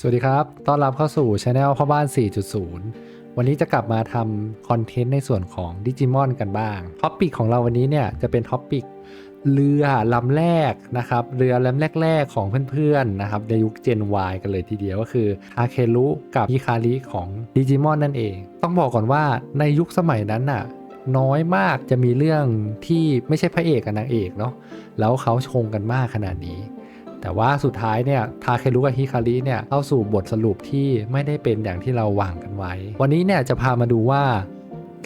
สวัสดีครับ ต้อนรับเข้าสู่ช anel พ่อบ้าน 4.0 วันนี้จะกลับมาทำคอนเทนต์ในส่วนของดิจิมอนกันบ้าง ท็อปปิกของเราวันนี้เนี่ยจะเป็นท็อปปิกเรือลำแรกนะครับ เรือลำแรก ๆ ของเพื่อนๆนะครับในยุค Gen Y กันเลยทีเดียวก็คือทาเครุกับฮิคาริของดิจิมอนนั่นเอง ต้องบอกก่อนว่าในยุคสมัยนั้นน่ะน้อยมากจะมีเรื่องที่ไม่ใช่พระเอกกับนางเอกเนาะแล้วเขาชงกันมากขนาดนี้ แต่ว่าสุดท้ายเนี่ยทาเครุกับฮิคาริเนี่ยเข้าสู่บทสรุปที่ไม่ได้เป็นอย่างที่เราหวังกันไว้ วันนี้เนี่ยจะพามาดูว่า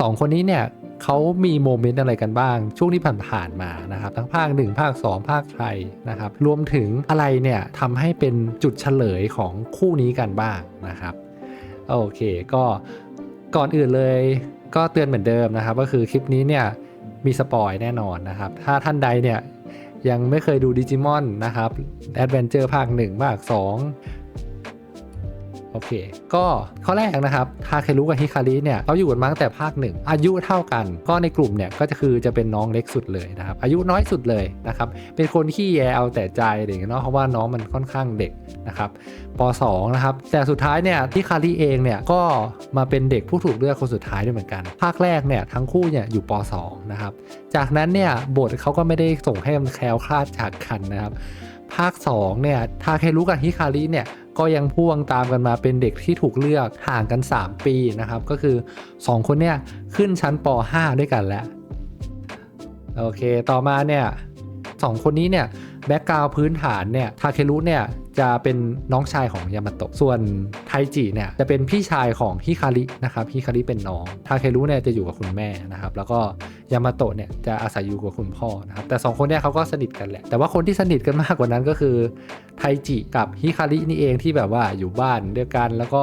สองคนนี้เนี่ยเขามีโมเมนต์อะไรกันบ้าง ช่วงที่ผ่านๆมานะครับทั้งภาค 1 ภาค 2 ภาคไทยนะครับรวมถึงอะไรเนี่ยทำให้เป็นจุดเฉลยของคู่นี้กันบ้างนะครับโอเคก็ก่อนอื่นเลยก็เตือนเหมือนเดิมนะครับ ก็คือคลิปนี้เนี่ยมีสปอยแน่นอนนะครับ ถ้าท่านใดเนี่ย ยังไม่เคยดูดิจิมอนนะครับแอดเวนเจอร์ภาค 1 ภาค 2 โอเค ก็ข้อแรกนะครับทาเครุกับฮิคาริเนี่ยเขาอยู่กันมาตั้งแต่ภาค1อายุเท่ากัน ก็ในกลุ่มเนี่ยก็จะคือจะเป็นน้องเล็กสุดเลยนะครับ อายุน้อยสุดเลยนะครับ เป็นคนขี้แยเอาแต่ใจอะไรอย่างเงี้ยเนาะเพราะว่าน้องมันค่อนข้างเด็กนะครับป .2 นะครับ แต่สุดท้ายเนี่ยฮิคาริเองเนี่ยก็มาเป็นเด็กผู้ถูกเลือกคนสุดท้ายด้วยเหมือนกัน ภาคแรกเนี่ยทั้งคู่เนี่ยอยู่ป .2 นะครับ จากนั้นเนี่ยบทเขาก็ไม่ได้ส่งให้มันแคล้วคลาดจากกันนะครับ ภาค2เนี่ยทาเครุกับฮิคาริเนี่ยก็ยังพ่วงตามกันมาเป็นเด็กที่ถูกเลือกห่างกัน 3 ปีนะครับ ก็คือ 2 คนเนี่ยขึ้นชั้นป .5 ด้วยกันแล้ว โอเค ต่อมาเนี่ยสองคนนี้เนี่ยแบ็กกราวพื้นฐานเนี่ยทาเครุเนี่ย จะเป็นน้องชายของยามาโตะส่วนไทจิเนี่ยจะเป็นพี่ชายของฮิคารินะครับฮิคาริเป็นน้องทาเครุเนี่ยจะอยู่กับคุณแม่นะครับแล้วก็ยามาโตะเนี่ยจะอาศัยอยู่กับคุณพ่อนะครับแต่สองคนเนี่ยเขาก็สนิทกันแหละ แต่ว่าคนที่สนิทกันมากกว่านั้นก็คือไทจิกับฮิคารินี่เองที่แบบว่าอยู่บ้านด้วยกัน แล้วก็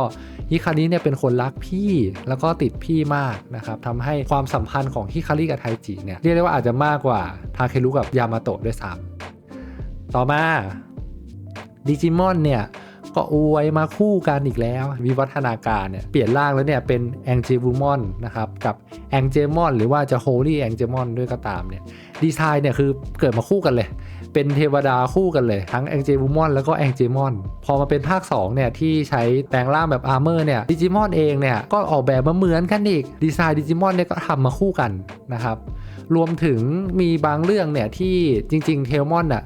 ฮิคาริเนี่ยเป็นคนรักพี่แล้วก็ติดพี่มากนะครับทำให้ความสัมพันธ์ของฮิคาริกับไทจิเนี่ยเรียกได้ว่าอาจจะมากกว่าทาเครุกับยามาโตะด้วยซ้ำต่อมา ดิจิมอนเนี่ยก็อวยมาคู่กันอีกแล้ว วิวัฒนาการเนี่ยเปลี่ยนร่างแล้วเนี่ยเป็นแองเจบูมอนนะครับกับแองเจมอนหรือว่าจะโฮลี่แองเจมอนด้วยก็ตามเนี่ยดีไซน์เนี่ยคือเกิดมาคู่กันเลย เป็นเทวดาคู่กันเลย ทั้งแองเจบูมอนแล้วก็แองเจมอนพอมาเป็นภาค2เนี่ยที่ใช้แปลงร่างแบบอาร์เมอร์เนี่ยดิจิมอนเองเนี่ยก็ออกแบบมาเหมือนกันอีกดีไซน์ดิจิมอนเนี่ยก็ทำมาคู่กันนะครับ รวมถึงมีบางเรื่องเนี่ยที่จริง ๆ เทลมอนอะ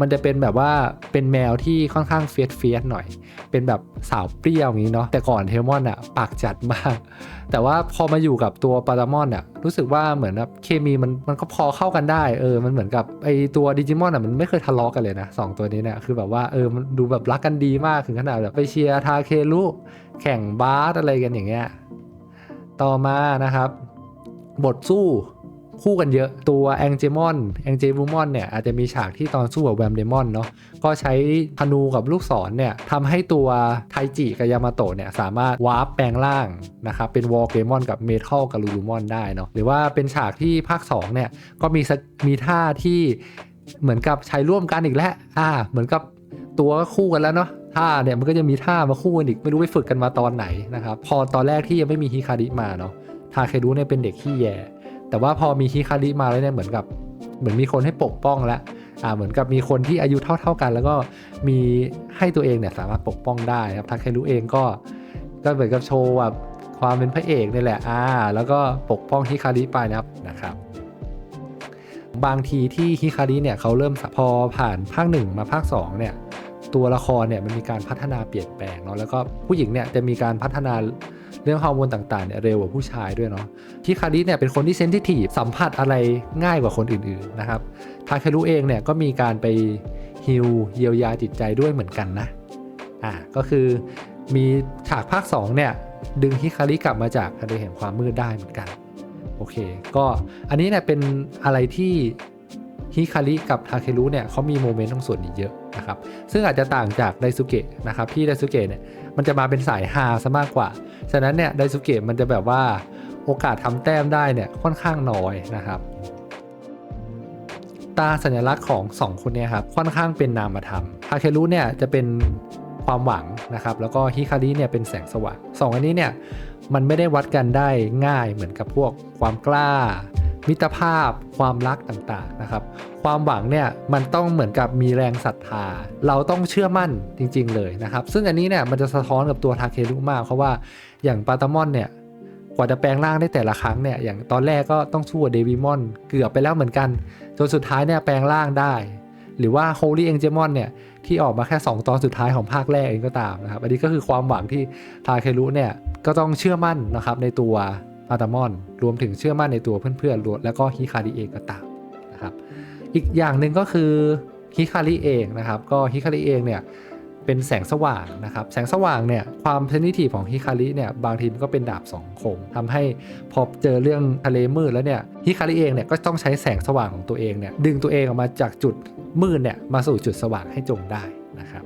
มันจะเป็นแบบว่าเป็นแมวที่ค่อนข้างเฟียสเฟียสหน่อย เป็นแบบสาวเปรี้ยวอย่างนี้เนาะแต่ก่อนเทลมอนอะปากจัดมาก แต่ว่าพอมาอยู่กับตัวปารามอนอะรู้สึกว่าเหมือนแบบเคมีมันมันก็พอเข้ากันได้เออมันเหมือนกับไอตัวดิจิมอนอะมันไม่เคยทะเลาะกันเลยนะสองตัวนี้เนี่ยคือแบบว่าเออมันดูแบบรักกันดีมากถึงขนาดแบบไปเชียร์ทาเครุแข่งบาสอะไรกันอย่างเงี้ยต่อมานะครับ บทสู้ คู่กันเยอะตัวแองเจมอนแองเจบูมอนเนี่ยอาจจะมีฉากที่ตอนสู้กับแวมเดมอนเนาะก็ใช้ธนูกับลูกศรเนี่ยทำให้ตัวไทจิกับยามาโตะเนี่ยสามารถวาร์ปแปลงร่างนะครับเป็นวอลเกมอนกับเมทัลกับลูลูมอนได้เนาะหรือว่าเป็นฉากที่ภาค2เนี่ยก็มีมีท่าที่เหมือนกับใช้ร่วมกันอีกแล้วอ่าเหมือนกับตัวก็คู่กันแล้วเนาะท่าเนี่ยมันก็จะมีท่ามาคู่กันอีกไม่รู้ไปฝึกกันมาตอนไหนนะครับพอตอนแรกที่ยังไม่มีฮิคาริมาเนาะทาเครุเนี่ยเป็นเด็กขี้แย แต่ว่าพอมีฮิคาริมาแล้วเนี่ยเหมือนกับเหมือนมีคนให้ปกป้องแล้วอ่าเหมือนกับมีคนที่อายุเท่า ๆกัน แล้วก็มีให้ตัวเองเนี่ยสามารถปกป้องได้ครับทาเครุเองก็ก็เหมือนกับโชว์แบบความเป็นพระเอกนี่แหละอ่าแล้วก็ปกป้องฮิคาริไปนะครับนะครับ บางทีที่ฮิคาริเนี่ยเขาเริ่มพอผ่านภาคหนึ่งมาภาคสองเนี่ย ตัวละครเนี่ยมันมีการพัฒนาเปลี่ยนแปลงเนาะแล้วก็ผู้หญิงเนี่ยจะมีการพัฒนาเรื่องฮอร์โมนต่างๆเนี่ยเร็วกว่าผู้ชายด้วยเนาะฮิคาริเนี่ยเป็นคนที่เซนซิทีฟสัมผัสอะไรง่ายกว่าคนอื่นๆนะครับทาเครุเองเนี่ยก็มีการไปฮิลเยียวยาจิตใจด้วยเหมือนกันนะอ่าก็คือมีฉากภาค2เนี่ยดึงฮิคาริกลับมาจากทะเลแห่งความมืดได้เหมือนกันโอเค ก็อันนี้เนี่ยเป็นอะไรที่ฮิคาริกับทาเครุเนี่ยเขามีโมเมนต์ตรงส่วนนี้เยอะ นะครับซึ่งอาจจะต่างจากไดซุเกะนะครับที่ไดซุเกะเนี่ยมันจะมาเป็นสายฮาซะมากกว่า ฉะนั้นเนี่ยไดซุเกะมันจะแบบว่าโอกาสทำแต้มได้เนี่ยค่อนข้างน้อยนะครับ ตาสัญลักษณ์ของ 2 คนเนี่ยครับค่อนข้างเป็นนามธรรมทาเครุเนี่ยจะเป็นความหวังนะครับ แล้วก็ฮิคาริเนี่ยเป็นแสงสว่างสองอันนี้เนี่ยมันไม่ได้วัดกันได้ง่ายเหมือนกับพวกความกล้า มิตรภาพความรักต่างๆนะครับ ความหวังเนี่ยมันต้องเหมือนกับมีแรงศรัทธา เราต้องเชื่อมั่นจริง ๆ เลยนะครับ ซึ่งอันนี้เนี่ยมันจะสะท้อนกับตัวทาเครุมากเพราะว่าอย่างปาตามอนเนี่ยกว่าจะแปลงร่างได้แต่ละครั้งเนี่ยอย่างตอนแรกก็ต้องสู้เดวิมอนเกือบไปแล้วเหมือนกัน จนสุดท้ายเนี่ยแปลงร่างได้ หรือว่า Holy Angel Mon เนี่ยที่ออกมาแค่ 2 ตอนสุดท้ายของภาคแรกเองก็ตามนะครับอันนี้ก็คือความหวังที่ทาเครุเนี่ยก็ต้องเชื่อมั่นนะครับในตัว อาตามอน รวมถึงเชื่อมั่นในตัวเพื่อนๆรวมแล้วก็ฮิคาริเองก็ตามนะครับอีกอย่างหนึ่งก็คือฮิคาริเองนะครับก็ฮิคาริเองเนี่ยเป็นแสงสว่างนะครับแสงสว่างเนี่ยความเซนซิทีฟของฮิคาริเนี่ยบางทีมันก็เป็นดาบสองคมทำให้พอเจอเรื่องทะเลมืดแล้วเนี่ยฮิคาริเองเนี่ยก็ต้องใช้แสงสว่างของตัวเองเนี่ยดึงตัวเองออกมาจากจุดมืดเนี่ยมาสู่จุดสว่างให้จงได้นะครับ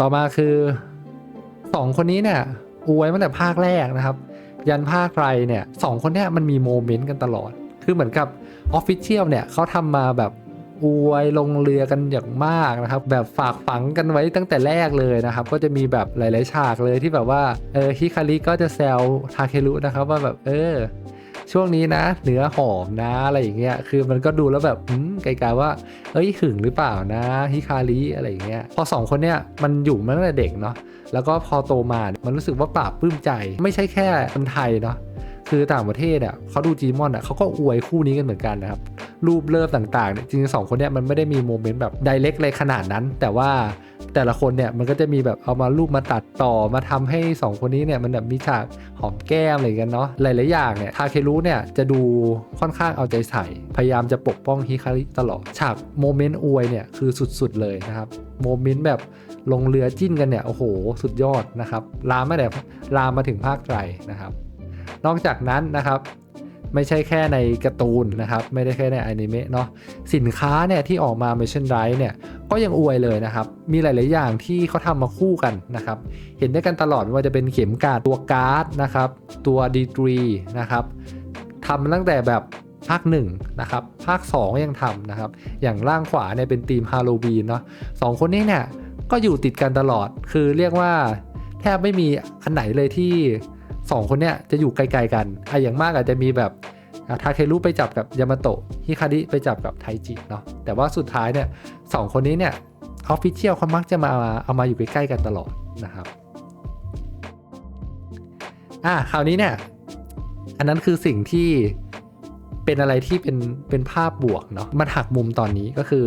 ต่อมาคือสองคนนี้เนี่ยอวยมาตั้งแต่ภาคแรกนะครับ ยันภาครเนี่ยสองคนเนี้ยมันมีโมเมนต์กันตลอด คือเหมือนกับออฟฟิเชียลเนี่ยเขาทำมาแบบอวยลงเรือกันอย่างมากนะครับ แบบฝากฝังกันไว้ตั้งแต่แรกเลยนะครับ ก็จะมีแบบหลาย ๆ ฉากเลยที่แบบว่าเออฮิคาริก็จะแซวทาเครุนะครับว่าแบบเออ ช่วงนี้นะ เนื้อหอมนะอะไรอย่างเงี้ยคือมันก็ดูแล้วแบบอืมไกลๆว่า เอ้ยหึงหรือเปล่านะฮิคาริอะไรอย่างเงี้ยพอสองคนเนี้ยมันอยู่มาตั้งแต่เด็กเนาะแล้วก็พอโตมาเนี่ยมันรู้สึกว่าปราบปลื้มใจ ไม่ใช่แค่คนไทยเนาะคือต่างประเทศอะเขาดูจีมอนอะเขาก็อวยคู่นี้กันเหมือนกันนะครับรูปเลิฟต่างๆเนี่ยจริงๆสองคนเนี้ยมันไม่ได้มีโมเมนต์แบบไดเ c กเลยขนาดนั้น แต่ว่า แต่ละคนเนี่ยมันก็จะมีแบบเอามารูปมาตัดต่อมาทำให้ 2 คนนี้เนี่ยมันแบบมีฉากหอมแก้มอะไรกันเนาะหลายๆอย่างเนี่ยทาเครุเนี่ยจะดูค่อนข้างเอาใจใส่ พยายามจะปกป้องฮิคาริตลอดฉากโมเมนต์อวยเนี่ยคือสุดๆเลยนะครับโมเมนต์แบบลงเรือจิ้นกันเนี่ยโอ้โห สุดยอดนะครับลามมาแต่ลามมาถึงภาคไตรนะครับ นอกจากนั้นนะครับ ไม่ใช่แค่ในการ์ตูนนะครับ ไม่ได้แค่ในอนิเมะเนาะสินค้าเนี่ยที่ออกมาเมชันไรเนี่ยก็ยังอวยเลยนะครับ มีหลาย ๆ อย่างที่เขาทำมาคู่กันนะครับ เห็นได้กันตลอดไม่ว่าจะเป็นเข็มกาดตัวการ์ดนะครับ ตัวดีกรีนะครับทำตั้งแต่แบบภาค1นะครับภาค 2 ยังทำนะครับ อย่างล่างขวาเนี่ยเป็นธีมฮาโลวีนเนาะสองคนนี้เนี่ยก็อยู่ติดกันตลอดคือเรียกว่าแทบไม่มีอันไหนเลยที่ สองคนเนี้ยจะอยู่ไกลๆกันอะอย่างมากอาจจะมีแบบทาเครุไปจับกับยามาโตะฮิคาริไปจับกับไทจิเนาะแต่ว่าสุดท้ายเนี่ยสองคนนี้เนี่ยออฟฟิเชียลเขามักจะมาเอามาอยู่ใกล้ๆกันตลอดนะครับอะคราวนี้เนี่ยอันนั้นคือสิ่งที่ เป็นอะไรที่เป็นเป็นภาพบวกเนาะมันหักมุมตอนนี้ก็คือ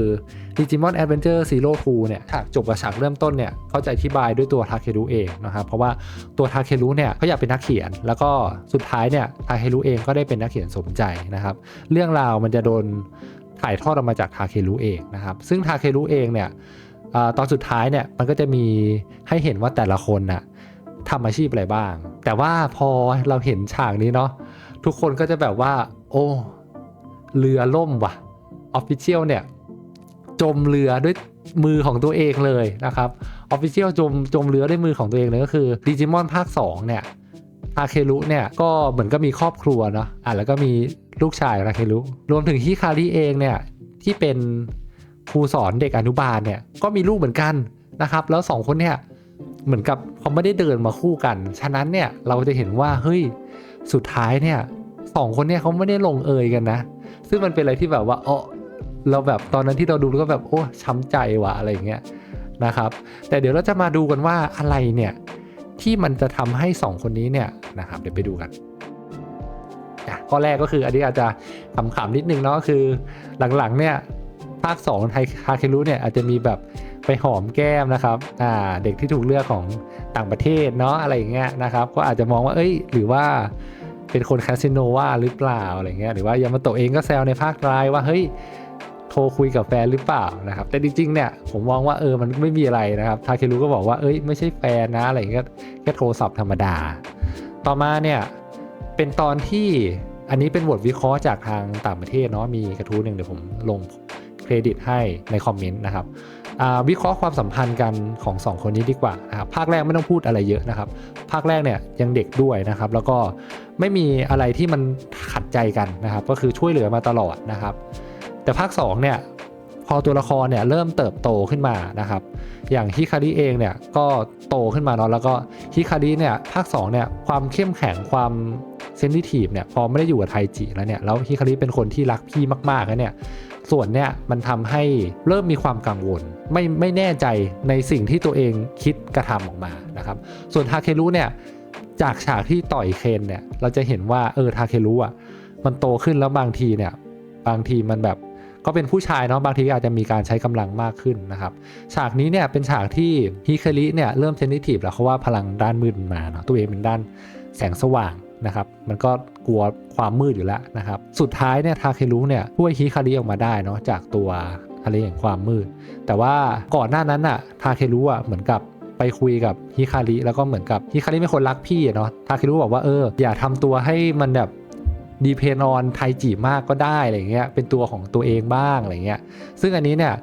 Digimon Adventure Zero 2เนี่ยฉากจบกับฉากเริ่มต้นเนี่ยเขาจะอธิบายด้วยตัวทาเครุเองนะครับเพราะว่าตัวทาเครุเนี่ยเขาอยากเป็นนักเขียน แล้วก็สุดท้ายเนี่ยทาเครุเองก็ได้เป็นนักเขียนสมใจนะครับเรื่องราวมันจะโดนถ่ายทอดออกมาจากทาเครุเองนะครับซึ่งทาเครุเองเนี่ยอตอนสุดท้ายเนี่ยมันก็จะมีให้เห็นว่าแต่ละคนน่ะทำอาชีพอะไรบ้าง แต่ว่าพอเราเห็นฉากนี้เนาะทุกคนก็จะแบบว่า โอ้เรือล่มว่ะออฟฟิเชียลเนี่ยจมเรือด้วยมือของตัวเองเลยนะครับออฟฟิเชียลจมจมเรือด้วยมือของตัวเองเลยก็คือดิจิมอนภาค 2 เนี่ยทาเครุเนี่ยก็เหมือนก็มีครอบครัวเนาะอะแล้วก็มีลูกชายทาเครุรวมถึงฮิคาริเองเนี่ยที่เป็นครูสอนเด็กอนุบาลเนี่ยก็มีลูกเหมือนกันนะครับแล้วสองคนเนี่ยเหมือนกับเขาไม่ได้เดินมาคู่กัน ฉะนั้นเนี่ยเราจะเห็นว่าเฮ้ยสุดท้ายเนี่ย สองคนเนี่ยเขาไม่ได้ลงเอยกันนะ ซึ่งมันเป็นอะไรที่แบบว่าเออเราแบบตอนนั้นที่เราดูก็แบบโอ้ช้ำใจว่ะอะไรอย่างเงี้ยนะครับ แต่เดี๋ยวเราจะมาดูกันว่าอะไรเนี่ยที่มันจะทำให้สองคนนี้เนี่ยนะครับเดี๋ยวไปดูกันอะข้อแรกก็คืออันนี้อาจจะขำๆนิดนึงเนาะคือหลังๆเนี่ยภาค2ไทคาเครุเนี่ยอาจจะมีแบบไปหอมแก้มนะครับอ่าเด็กที่ถูกเลือกของต่างประเทศเนาะอะไรอย่างเงี้ยนะครับ ก็อาจจะมองว่าเอ้ย หรือว่า เป็นคนคาสิโนว่าหรือเปล่าอะไรเงี้ยหรือว่ายามาโตะเองก็แซวในภาคร้ายว่าเฮ้ยโทรคุยกับแฟนหรือเปล่านะครับ แต่จริงๆเนี่ยผมมองว่าเออมันไม่มีอะไรนะครับทาเครุก็บอกว่าเอ้ยไม่ใช่แฟนนะอะไรเงี้ยแค่โทรศัพท์ธรรมดา ต่อมาเนี่ยเป็นตอนที่อันนี้เป็นบทวิเคราะห์จากทางต่างประเทศเนาะมีกระทู้หนึ่งเดี๋ยวผมลงเครดิตให้ในคอมเมนต์นะครับ วิเคราะห์ความสัมพันธ์กันของสองคนนี้ดีกว่านะครับภาคแรกไม่ต้องพูดอะไรเยอะนะครับ ภาคแรกเนี่ยยังเด็กด้วยนะครับ แล้วก็ไม่มีอะไรที่มันขัดใจกันนะครับ ก็คือช่วยเหลือมาตลอดนะครับ แต่ภาค2เนี่ยพอตัวละครเนี่ยเริ่มเติบโตขึ้นมานะครับ อย่างฮิคาริเองเนี่ยก็โตขึ้นมาเนาะแล้วก็ฮิคาริเนี่ยภาค2เนี่ยความเข้มแข็งความเซนซิทีฟเนี่ยพอไม่ได้อยู่กับไทจิแล้วเนี่ยแล้วฮิคาริเป็นคนที่รักพี่มากๆแล้วเนี่ย ส่วนเนี่ยมันทำให้เริ่มมีความกังวล ไม่ไม่แน่ใจในสิ่งที่ตัวเองคิดกระทำออกมานะครับ ส่วนทาเครุเนี่ยจากฉากที่ต่อยเคนเนี่ยเราจะเห็นว่าเออทาเครุอะมันโตขึ้นแล้วบางทีเนี่ยบางทีมันแบบก็เป็นผู้ชายเนาะบางทีอาจจะมีการใช้กำลังมากขึ้นนะครับฉากนี้เนี่ยเป็นฉากที่ฮิคาริเนี่ยเริ่มเซนซิทีฟแล้วเพราะว่าพลังด้านมืดมาเนาะตัวเองเป็นด้านแสงสว่าง นะครับ มันก็กลัวความมืดอยู่แล้วนะครับ สุดท้ายเนี่ยทาเครุเนี่ยช่วยฮิคาริออกมาได้เนาะจากตัวทะเลแห่งความมืด แต่ว่าก่อนหน้านั้นน่ะทาเครุอะเหมือนกับไปคุยกับฮิคาริแล้วก็เหมือนกับฮิคาริเป็นคนรักพี่เนาะทาเครุบอกว่าเอออย่าทำตัวให้มันแบบดีเพนอนไทจิมากก็ได้อะไรเงี้ยเป็นตัวของตัวเองบ้างอะไรเงี้ยซึ่งอันนี้เนี่ย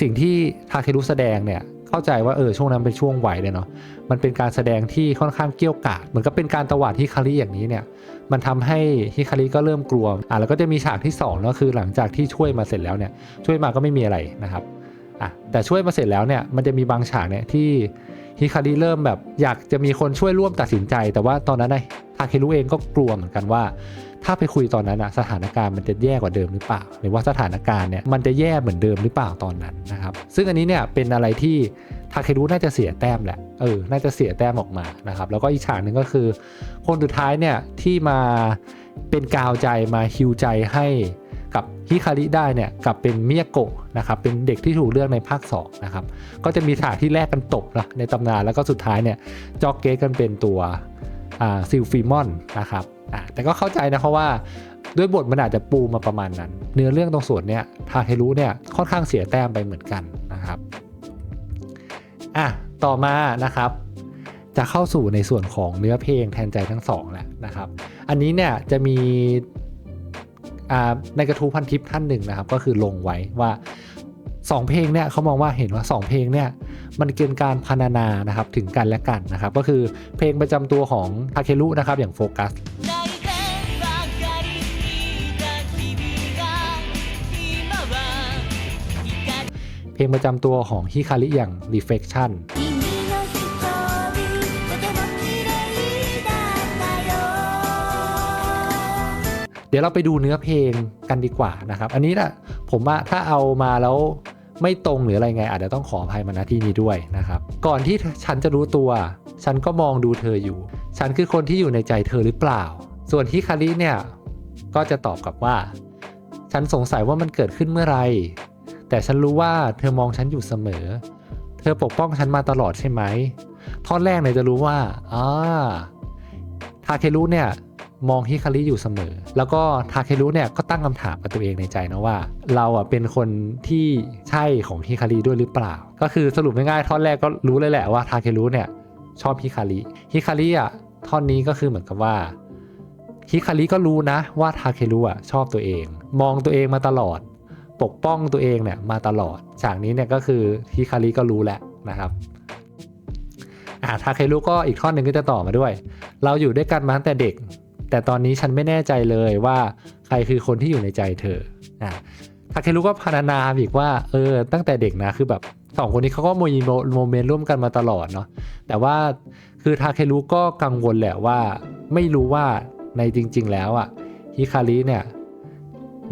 สิ่งที่ทาเครุแสดงเนี่ย เข้าใจว่าเออช่วงนั้นเป็นช่วงไหวเลยเนาะมันเป็นการแสดงที่ค่อนข้างเกี้ยวกาดเหมือนกับเป็นการตวาดฮิคาริอย่างนี้เนี่ยมันทำให้ฮิคาริก็เริ่มกลัวอะแล้วก็จะมีฉากที่สองก็คือหลังจากที่ช่วยมาเสร็จแล้วเนี่ยช่วยมาก็ไม่มีอะไรนะครับอะแต่ช่วยมาเสร็จแล้วเนี่ยมันจะมีบางฉากเนี่ยที่ฮิคาริเริ่มแบบอยากจะมีคนช่วยร่วมตัดสินใจ แต่ว่าตอนนั้นไอ้ทาเครุเองก็กลัวเหมือนกันว่า ถ้าไปคุยตอนนั้นอะสถานการณ์มันจะแย่กว่าเดิมหรือเปล่า หรือว่าสถานการณ์เนี่ยมันจะแย่เหมือนเดิมหรือเปล่าตอนนั้นนะครับ ซึ่งอันนี้เนี่ยเป็นอะไรที่ทาเครุน่าจะเสียแต้มแหละ เออ น่าจะเสียแต้มออกมานะครับ แล้วก็อีกฉากหนึ่งก็คือ คนสุดท้ายเนี่ยที่มาเป็นกาวใจมาฮิวใจให้กับฮิคาริได้เนี่ยกับเป็นมิยาโกะนะครับเป็นเด็กที่ถูกเลือกในภาค2นะครับก็จะมีฉากที่แลกกันตบนะในตำนานแล้วก็สุดท้ายเนี่ยจ็อกเกตกันเป็นตัวซิลฟิมอนนะครับ อะแต่ก็เข้าใจนะเพราะว่าด้วยบทมันอาจจะปูมาประมาณนั้น เนื้อเรื่องตรงส่วนเนี้ยทาเทรุเนี่ยค่อนข้างเสียแต้มไปเหมือนกันนะครับอะต่อมานะครับ จะเข้าสู่ในส่วนของเนื้อเพลงแทนใจทั้งสองแหล้วนะครับ อันนี้เนี่ยจะมีในกระทู้พันทิปท่านหนึ่งนะครับ ก็คือลงไว้ว่าสองเพลงเนี่ยเขามองว่าเห็นว่าสองเพลงเนี่ยมันเกินการพรรณนานะครับถึงกันและกันนะครับ ก็คือเพลงประจำตัวของทาเครุนะครับอย่างโฟกัส พลงประจำตัวของฮิคาริอย่าง Reflection เดี๋ยวเราไปดูเนื้อเพลงกันดีกว่านะครับ อันนี้นะผมว่าถ้าเอามาแล้วไม่ตรงหรืออะไรไง อาจจะต้องขออภัยมาณที่นี้ด้วยนะครับ ก่อนที่ฉันจะรู้ตัว ฉันก็มองดูเธออยู่ ฉันคือคนที่อยู่ในใจเธอหรือเปล่า ส่วนฮิคาริเนี่ยก็จะตอบกลับว่า ฉันสงสัยว่ามันเกิดขึ้นเมื่อไร แต่ฉันรู้ว่าเธอมองฉันอยู่เสมอ เธอปกป้องฉันมาตลอดใช่ไหมท่อนแรกเนี่ยจะรู้ว่าอ่าทาเครุเนี่ยมองฮิคาริอยู่เสมอ แล้วก็ทาเครุเนี่ยก็ตั้งคำถามกับตัวเองในใจนะว่า เราอะเป็นคนที่ใช่ของฮิคาริด้วยหรือเปล่า ก็คือสรุปง่ายๆท่อนแรกก็รู้เลยแหละว่าทาเครุเนี่ยชอบฮิคาริฮิคาริอะท่อนนี้ก็คือเหมือนกับว่าฮิคาริก็รู้นะว่าทาเครุอะชอบตัวเอง มองตัวเองมาตลอด ปกป้องตัวเองเนี่ยมาตลอด ฉากนี้เนี่ยก็คือฮิคาริก็รู้แหละนะครับอ่าทาเครุก็อีกท่อนหนึ่งก็จะต่อมาด้วย เราอยู่ด้วยกันมาตั้งแต่เด็ก แต่ตอนนี้ฉันไม่แน่ใจเลยว่าใครคือคนที่อยู่ในใจเธออะทาเครุก็พรรณนาอีกว่าเออตั้งแต่เด็กนะคือแบบสองคนนี้เขาก็มีโมเมนต์ร่วมกันมาตลอดเนาะแต่ว่าคือทาเครุก็กังวลแหละว่า ไม่รู้ว่าในจริง ๆ แล้วอะฮิคาริเนี่ย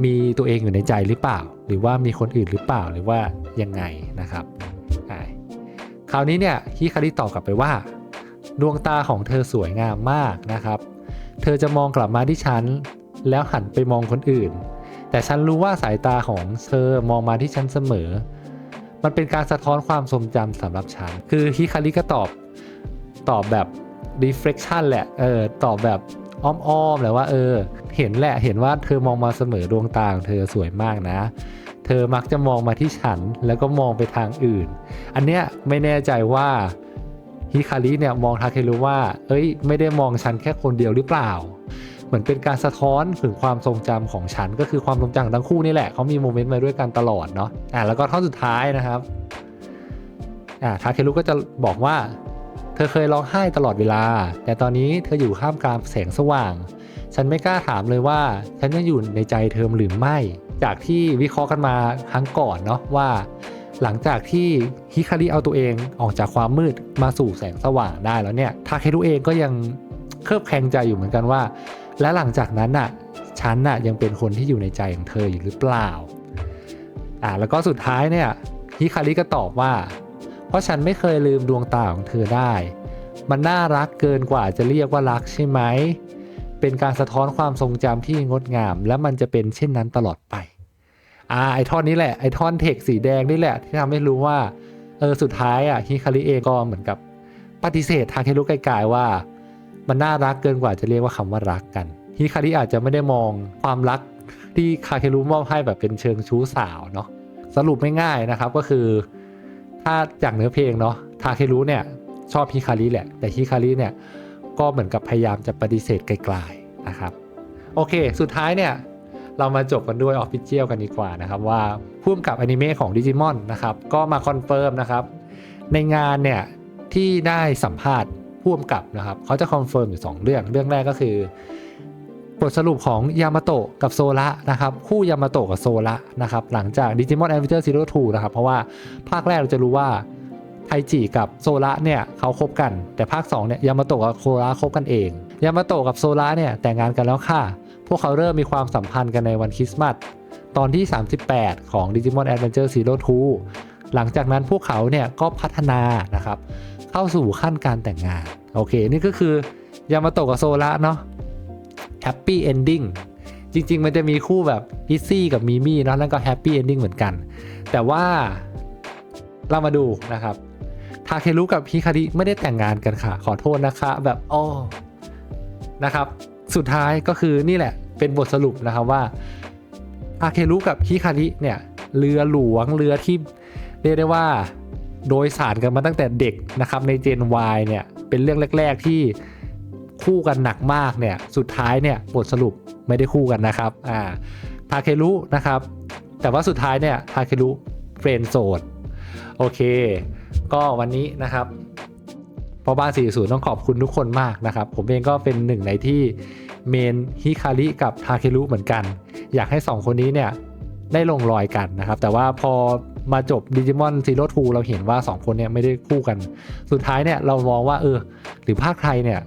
มีตัวเองอยู่ในใจหรือเปล่า หรือว่ามีคนอื่นหรือเปล่าหรือว่ายังไงนะครับคราวนี้เนี่ยฮิคาริตอบกลับไปว่า ดวงตาของเธอสวยงามมากนะครับ เธอจะมองกลับมาที่ฉัน แล้วหันไปมองคนอื่น แต่ฉันรู้ว่าสายตาของเธอมองมาที่ฉันเสมอ มันเป็นการสะท้อนความทรงจำสำหรับฉัน คือฮิคาริก็ตอบตอบแบบ reflection แหละ เออ ตอบแบบ อ้อมๆแหละว่าเออ เห็นแหละเห็นว่าเธอมองมาเสมอดวงตาของเธอสวยมากนะ เธอมักจะมองมาที่ฉันแล้วก็มองไปทางอื่น อันเนี้ยไม่แน่ใจว่าฮิคาริเนี่ยมองทาเครุว่า เอ้ย ไม่ได้มองฉันแค่คนเดียวหรือเปล่า เหมือนเป็นการสะท้อนถึงความทรงจำของฉันก็คือความทรงจำทั้งคู่นี่แหละเขามีโมเมนต์มาด้วยกันตลอดเนาะ อะแล้วก็ท่อนสุดท้ายนะครับ อะทาเครุก็จะบอกว่า ธอเคยร้องไห้ตลอดเวลา แต่ตอนนี้เธออยู่ข้ามกลางแสงสว่าง ฉันไม่กล้าถามเลยว่า ฉันยังอยู่ในใจเธอหรือไม่ จากที่วิเคราะห์กันมาครั้งก่อนเนาะว่า หลังจากที่ฮิคาริเอาตัวเองออกจากความมืดมาสู่แสงสว่างได้แล้วเนี่ยทาเครุเองก็ยังเคลือบแคลงใจอยู่เหมือนกันว่า และหลังจากนั้นน่ะฉันน่ะยังเป็นคนที่อยู่ในใจของเธออยู่หรือเปล่าอ่าแล้วก็สุดท้ายเนี่ยฮิคาริก็ตอบว่า เพราะฉันไม่เคยลืมดวงตาของเธอได้ มันน่ารักเกินกว่าจะเรียกว่ารักใช่ไหม เป็นการสะท้อนความทรงจำที่งดงาม และมันจะเป็นเช่นนั้นตลอดไป อ่าไอท่อนนี้แหละไอท่อนเทคสีแดงนี่แหละ ที่ทำให้รู้ว่าเออสุดท้ายอะฮิคาริเองก็เหมือนกับปฏิเสธทาเครุไกลๆว่า มันน่ารักเกินกว่าจะเรียกว่าคำว่ารักกันฮิคาริอาจจะไม่ได้มองความรักที่คาเครุมอบให้แบบเป็นเชิงชู้สาวเนาะสรุปไม่ง่ายนะครับก็คือ ถ้าจากเนื้อเพลงเนาะทาเครุเนี่ยชอบฮิคาริแหละ แต่ฮิคาริเนี่ยก็เหมือนกับพยายามจะปฏิเสธไกลๆนะครับ โอเค สุดท้ายเนี่ยเรามาจบกันด้วยออฟฟิเชียลกันดีกว่านะครับ ว่าพุ่มกับอนิเมะของดิจิมอนนะครับก็มาคอนเฟิร์มนะครับ ในงานเนี่ยที่ได้สัมภาษณ์พุ่มกับนะครับเขาจะคอนเฟิร์มอยู่ 2 เรื่อง เรื่องแรกก็คือ บทสรุปของยามาโตะกับโซละนะครับคู่ยามาโตะกับโซละนะครับหลังจากดิจิมอนแอดเวนเจอร์ซีโร่ทูนะครับเพราะว่าภาคแรกเราจะรู้ว่าไทจิกับโซละเนี่ยเขาคบกัน แต่ภาค2เนี่ยยามาโตะกับโซละคบกันเองยามาโตะกับโซละเนี่ยแต่งงานกันแล้วค่ะ พวกเขาเริ่มมีความสัมพันธ์กันในวันคริสต์มาสตอนที่ 38 ของ Digimon Adventure Zero 2หลังจากนั้นพวกเขาเนี่ยก็พัฒนานะครับ เข้าสู่ขั้นการแต่งงาน โอเค นี่ก็คือยามาโตะกับโซละเนาะ แฮปปี้เอนดิ้งจริง ๆ มันจะมีคู่แบบอิซี่กับมิมี่เนาะนั่นก็แฮปปี้เอนดิ้งเหมือนกัน แต่ว่าเรามาดูนะครับทาเครุกับฮิคาริไม่ได้แต่งงานกันค่ะ ขอโทษนะคะ แบบอ้อนะครับ สุดท้ายก็คือนี่แหละ เป็นบทสรุปนะครับว่าอาเครุกับฮิคาริเนี่ยเรือหลวงเรือที่เรียกได้ว่าโดยสารกันมาตั้งแต่เด็กนะครับในเจน Y เนี่ยเป็นเรื่องแรก ๆ ที่ คู่กันหนักมากเนี่ยสุดท้ายเนี่ยบทสรุปไม่ได้คู่กันนะครับอ่าทาเครุนะครับ แต่ว่าสุดท้ายเนี่ยทาเครุเฟรนโซดโอเค ก็วันนี้นะครับพอบ้าน 40 ต้องขอบคุณทุกคนมากนะครับ ผมเองก็เป็นหนึ่งในที่เมนฮิคาริกับทาเครุเหมือนกัน อยากให้ 2 คนนี้เนี่ยได้ลงรอยกันนะครับ แต่ว่าพอมาจบ Digimon Zero 2เราเห็นว่า 2 คนเนี่ยไม่ได้คู่กัน สุดท้ายเนี่ยเรามองว่าเออหรือภาคไทยเนี่ย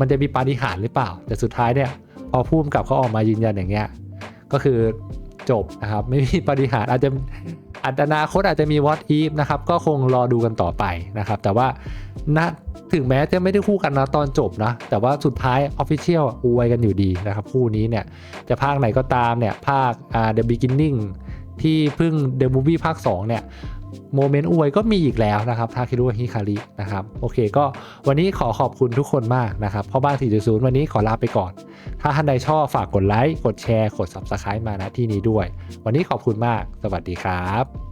มันจะมีปาฏิหาริย์หรือเปล่า แต่สุดท้ายเนี่ยพอพูดกับเขาออกมายืนยันอย่างเงี้ยก็คือจบนะครับ ไม่มีปาฏิหาริย์อาจจะอาจจะนาคตอาจจะมี what if นะครับ ก็คงรอดูกันต่อไปนะครับ แต่ว่าณถึงแม้จะไม่ได้คู่กันนะตอนจบนะ แต่ว่าสุดท้าย Official อวยกันอยู่ดีนะครับ คู่นี้เนี่ย จะภาคไหนก็ตามเนี่ย ภาคอ่า The Beginning ที่เพิ่ง The Movie ภาค 2 เนี่ย โมเมนต์อวยก็มีอีกแล้วนะครับทาคิรุฮิคารินะครับโอเคก็วันนี้ขอขอบคุณทุกคนมากนะครับพ่อบ้าน 4.0 วันนี้ขอลาไปก่อน ถ้าท่านใดชอบฝากกดไลค์กดแชร์กด Subscribe มาณที่นี้ด้วย วันนี้ขอบคุณมาก สวัสดีครับ